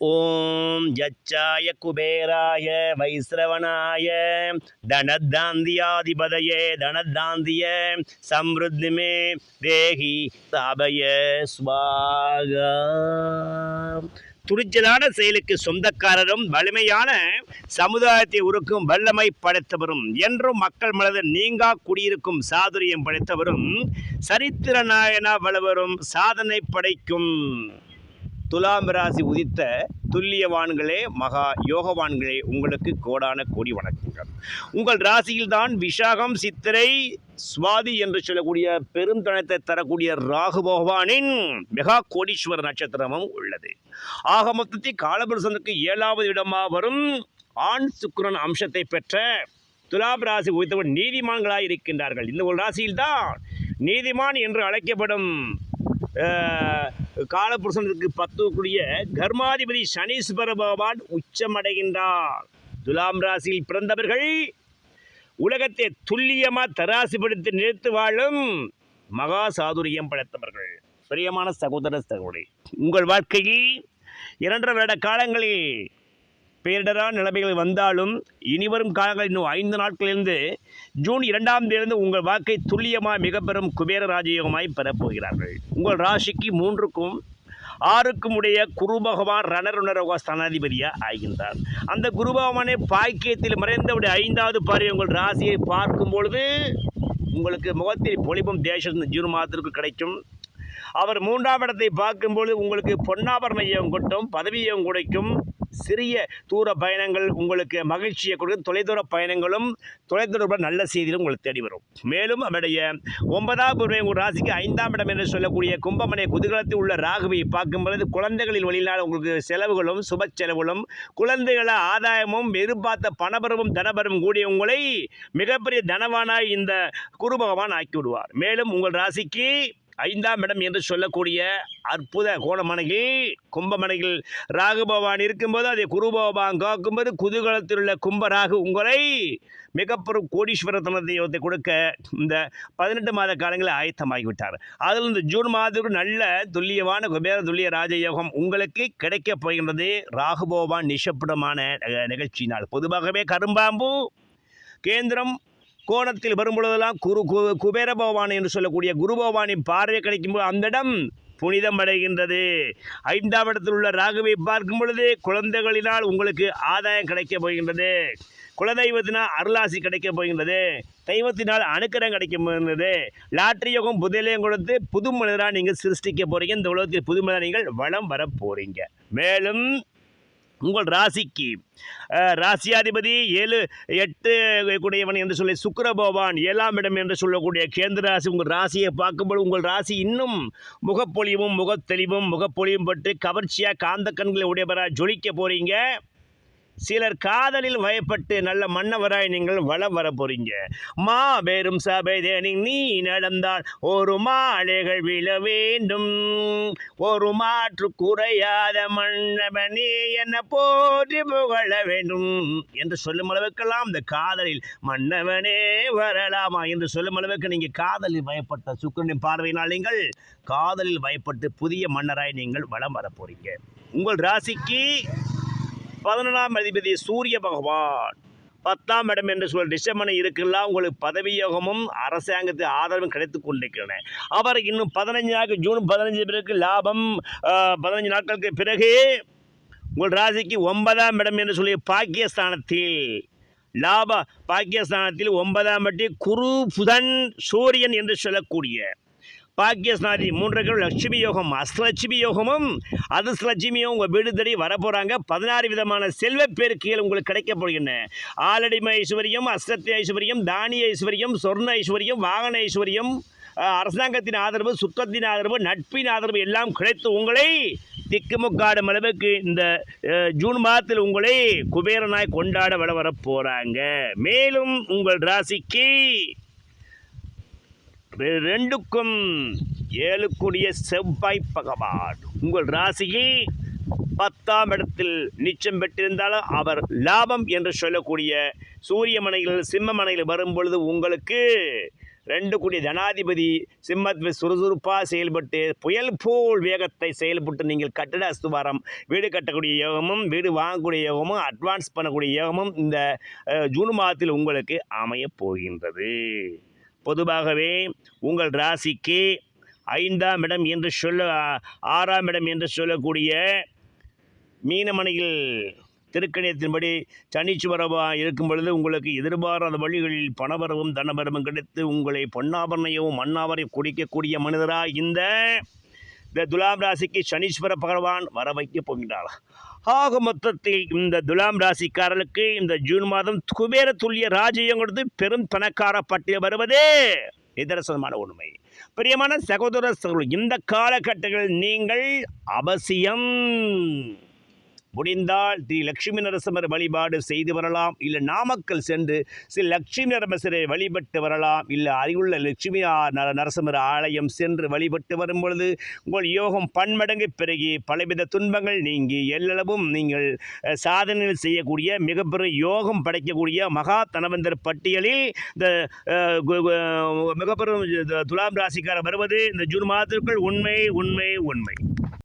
ஓம் யச்சாய குபேராய வைஸ்ரவணாய தனதாந்தியாதிபதையே தனதாந்திய சம்ருத்திமே தேகி தாபய ஸ்வாகா துணிச்சலான செயலுக்கு சொந்தக்காரரும் வலிமையான சமுதாயத்தை உருக்கும் வல்லமை படைத்தவரும் என்றும் மக்கள் மனதில் நீங்கா குடியிருக்கும் சாதுரியம் படைத்தவரும் சரித்திர நாயனா வளவரும் சாதனை படைக்கும். துலாம் ராசி உதித்த துல்லியவான்களே மகா யோகவான்களே உங்களுக்கு கோடான கோடி வணக்கங்கள். உங்கள் ராசியில்தான் விஷாகம் சித்திரை சுவாதி என்று சொல்லக்கூடிய பெருந்தனத்தை தரக்கூடிய ராகு பகவானின் மெகா கோடீஸ்வர நட்சத்திரமும் உள்ளது. ஆக மொத்தத்தில் காலபுருஷனுக்கு ஏழாவது இடமா வரும் ஆண் சுக்கரன் அம்சத்தை பெற்ற துலாம் ராசி உதித்தவர் நீதிமான்களாக இருக்கின்றார்கள். இந்த ஒரு ராசியில்தான் நீதிமான் என்று அழைக்கப்படும் காலபுருஷனுக்கு பத்துக்குரிய கர்மாதிபதி சனீஸ்வர பகவான் உச்சமடைகின்றார். துலாம் ராசியில் பிறந்தவர்கள் உலகத்தை துல்லியமாக தராசுபடுத்தி நிறுத்து வாழும் மகா சாதுரியம் படைத்தவர்கள். பிரியமான சகோதர சகோதரி உங்கள் வாழ்க்கையில் இரண்டரை வருட காலங்களில் பேரிடரா நிலைமைகள் வந்தாலும் இனிவரும் காலங்கள் இன்னும் ஐந்து நாட்களிலிருந்து ஜூன் இரண்டாம் தேதியிலிருந்து உங்கள் வாக்கை துல்லியமாக மிக பெரும் குபேர ராஜயோகமாய் பெறப்போகிறார்கள். உங்கள் ராசிக்கு மூன்றுக்கும் ஆறுக்கும் உடைய குரு பகவான் ரணருணரோக ஸ்தானாதிபதியாக ஆகின்றார். அந்த குரு பகவானே பாக்கியத்தில் மறைந்தவுடைய ஐந்தாவது பார்வை உங்கள் ராசியை பார்க்கும் பொழுது உங்களுக்கு முகத்தில் பொலிப்பும் தேசம் ஜூன் மாதத்திற்கு கிடைக்கும். அவர் மூன்றாம் இடத்தை பார்க்கும்பொழுது உங்களுக்கு பொன்னாபரணம் கொட்டும் பதவியும் கிடைக்கும் சிறிய தூர பயணங்கள் உங்களுக்கு மகிழ்ச்சியை கொடுக்கும். தொலைதூர பயணங்களும் தொலைதூர நல்ல செய்திகளும் உங்களுக்கு தேடி வரும். மேலும் அவருடைய ஒன்பதாம் பூர்வம் உங்கள் ராசிக்கு ஐந்தாம் இடம் என்று சொல்லக்கூடிய கும்பமனை குதிகலத்தில் உள்ள ராகுவை பார்க்கும்பொழுது குழந்தைகளின் வழியினால் உங்களுக்கு செலவுகளும் சுப செலவுகளும் குழந்தைகள ஆதாயமும் எதிர்பார்த்த பணபரவும் தனபரவும் கூடிய உங்களை மிகப்பெரிய தனவானாய் இந்த குரு பகவான் ஆக்கி விடுவார். மேலும் உங்கள் ராசிக்கு ஐந்தாம் இடம் என்று சொல்லக்கூடிய அற்புத கோணமனையில் கும்பமனையில் ராகு பகவான் இருக்கும்போது அதை குரு பகவான் காக்கும்போது குதூகலத்தில் உள்ள கும்பராகு உங்களை மிகப்பெரும் கோடீஸ்வரத்தன தெய்வத்தை கொடுக்க இந்த பதினெட்டு மாத காலங்களில் ஆயத்தமாகிவிட்டார். அதில் இந்த ஜூன் மாதத்துக்கு நல்ல துல்லியமான குபேர துல்லிய ராஜயோகம் உங்களுக்கு கிடைக்கப் போகின்றது. ராகுபோவான் நிஷப்பிடமான நிகழ்ச்சியினால். பொதுவாகவே கரும்பாம்பு கேந்திரம் கோணத்தில் வரும்பொழுதெல்லாம் குரு கு- குபேர பகவான் என்று சொல்லக்கூடிய குரு பகவானின் பார்வை கிடைக்கும்போது அந்த இடம் புனிதம் அடைகின்றது. ஐந்தாம் இடத்தில் உள்ள ராகுவை பார்க்கும் பொழுது குழந்தைகளினால் உங்களுக்கு ஆதாயம் கிடைக்கப் போகின்றது. குலதெய்வத்தினால் அருளாசி கிடைக்கப் போகின்றது. தெய்வத்தினால் அனுக்கிரம் கிடைக்க போகின்றது. லாட்டரி யோகம் புதிலையும் கொடுத்து புது மனிதராக நீங்கள் சிருஷ்டிக்க போகிறீங்க இந்த உலகத்தில் புது மனிதராக நீங்கள் வளம் வர போகிறீங்க மேலும் உங்கள் ராசிக்கு. ராசியாதிபதி ஏழு எட்டு கூடியவன் என்று சொல்லி சுக்கரபகவான் ஏழாம் இடம் என்று சொல்லக்கூடிய கேந்திர ராசி உங்கள் ராசியை பார்க்கும்போது உங்கள் ராசி இன்னும் முகப்பொலிவும் முகத்தெளிவும் முகப்பொழிவும் பட்டு கவர்ச்சியாக காந்த கண்களை உடையவராக ஜொலிக்க போகிறீங்க சிலர் காதலில் வயப்பட்டு நல்ல மன்னவராய் நீங்கள் வளம் வர போறீங்க மாபெரும் சபை தேனில் நீ நடந்தால் ஒரு மாலைகள் விழ வேண்டும். ஒரு மாற்று குறையாத மன்னவனே என்ன போற்றி புகழ வேண்டும். என்று சொல்லும் அளவுக்கெல்லாம் இந்த காதலில் மன்னவனே வரலாமா? என்று சொல்லும் அளவுக்கு நீங்கள் காதலில் பயப்பட்ட சுக்கரனின் பார்வையினால் நீங்கள் காதலில் பயப்பட்டு புதிய மன்னராய் நீங்கள் வளம் வர போறீங்க உங்கள் ராசிக்கு பதினொன்றாம் அதிபதி சூரிய பகவான். பத்தாம் இடம் என்று சொல்ல ரிஷபனை இருக்கலாம் உங்களுக்கு பதவி யோகமும் அரசாங்கத்து ஆதரவும் கிடைத்து கொண்டிருக்கிறன அவர் இன்னும் பதினஞ்சு நாட்கள் ஜூன் பதினஞ்சு பிறகு லாபம் பதினஞ்சு நாட்களுக்கு பிறகு உங்கள் ராசிக்கு ஒன்பதாம் இடம் என்று சொல்லி பாக்கியஸ்தானத்தில் லாப பாக்கியஸ்தானத்தில் ஒன்பதாம் பட்டி குரு புதன் சூரியன் என்று சொல்லக்கூடிய பாக்கியஸ்நாதி மூன்று லட்சுமி யோகம் அஷ்டலட்சுமி யோகமும் அதிர்ஷ்டலட்சுமியும் உங்கள் வீடு தேடி வரப்போகிறாங்க பதினாறு விதமான செல்வ பெருக்கிகள் உங்களுக்கு கிடைக்க போகின்றன. ஆலடிமை ஐஸ்வர்யம் அஷ்டத்தி ஐஸ்வர்யம் தானிய ஐஸ்வர்யம் சொர்ண ஐஸ்வர்யம் வாகன ஐஸ்வர்யம் அரசாங்கத்தின் ஆதரவு சுத்தத்தின் ஆதரவு நட்பின் ஆதரவு எல்லாம் கிடைத்து உங்களை திக்குமுக்காடும் அளவுக்கு இந்த ஜூன் மாதத்தில் உங்களை குபேரனாய் கொண்டாட வர வர போகிறாங்க மேலும் உங்கள் ராசிக்கு ரெண்டுக்கும் ஏழுக்குரிய செவ்வாய் பகவான். உங்கள் ராசியில் பத்தாம் இடத்தில் நிச்சயம் பெற்றிருந்தாலும் அவர் லாபம் என்று சொல்லக்கூடிய சூரிய மனையில் சிம்ம மனையில் வரும் பொழுது உங்களுக்கு ரெண்டு கோடி ஜனாதிபதி சிம்மத்தில் சுறுசுறுப்பாக செயல்பட்டு புயல் போல் வேகத்தை செயல்பட்டு நீங்கள் கட்டிட அஸ்துவாரம் வீடு கட்டக்கூடிய யோகமும் வீடு வாங்கக்கூடிய யோகமும் அட்வான்ஸ் பண்ணக்கூடிய யோகமும் இந்த ஜூன் மாதத்தில் உங்களுக்கு அமையப் போகின்றது. பொதுவாகவே உங்கள் ராசிக்கு ஐந்தாம் இடம் என்று சொல்ல ஆறாம் இடம் என்று சொல்லக்கூடிய மீனமனையில் திருக்கணியத்தின்படி சனீச்சுவரவா இருக்கும் பொழுது உங்களுக்கு எதிர்பாராத வழிகளில் பணவரவும் தனவரவும் கிடைத்து உங்களை பொன்னாபரணையவும் மண்ணாவரை குடிக்கக்கூடிய மனிதராக இந்த இந்த துலாம் ராசிக்கு சனீஸ்வர பகவான் வர வைக்க போகின்றார். ஆக மொத்தத்தில் இந்த துலாம் ராசிக்காரர்களுக்கு இந்த ஜூன் மாதம் குபேர துல்லிய ராஜ்யம் கொடுத்து பெரும் பணக்கார பட்டியல் வருவதே நிதர்சனமான உண்மை. பிரியமான சகோதர சகோதரர் இந்த காலகட்டங்களில் நீங்கள் அவசியம் முடிந்தால் ஸ்ரீ லட்சுமி நரசிம்மர் வழிபாடு செய்து வரலாம். இல்லை நாமக்கல் சென்று ஸ்ரீ லட்சுமி நரசிம்மரை வழிபட்டு வரலாம். இல்லை அருகுள்ள லட்சுமி ஆ- நர- நரசிம்மர் ஆலயம் சென்று வழிபட்டு வரும் பொழுது உங்கள் யோகம் பன்மடங்கு பெருகி பலவித துன்பங்கள் நீங்கி எல்லளவும் நீங்கள் சாதனையில் செய்யக்கூடிய மிகப்பெரிய யோகம் படைக்கக்கூடிய மகா தனவந்தர் பட்டியலில் இந்த கு- மிகப்பெரும் துலாம் ராசிக்காரர் வருவது. இந்த ஜூன் மாதத்திற்குள் உண்மை உண்மை உண்மை.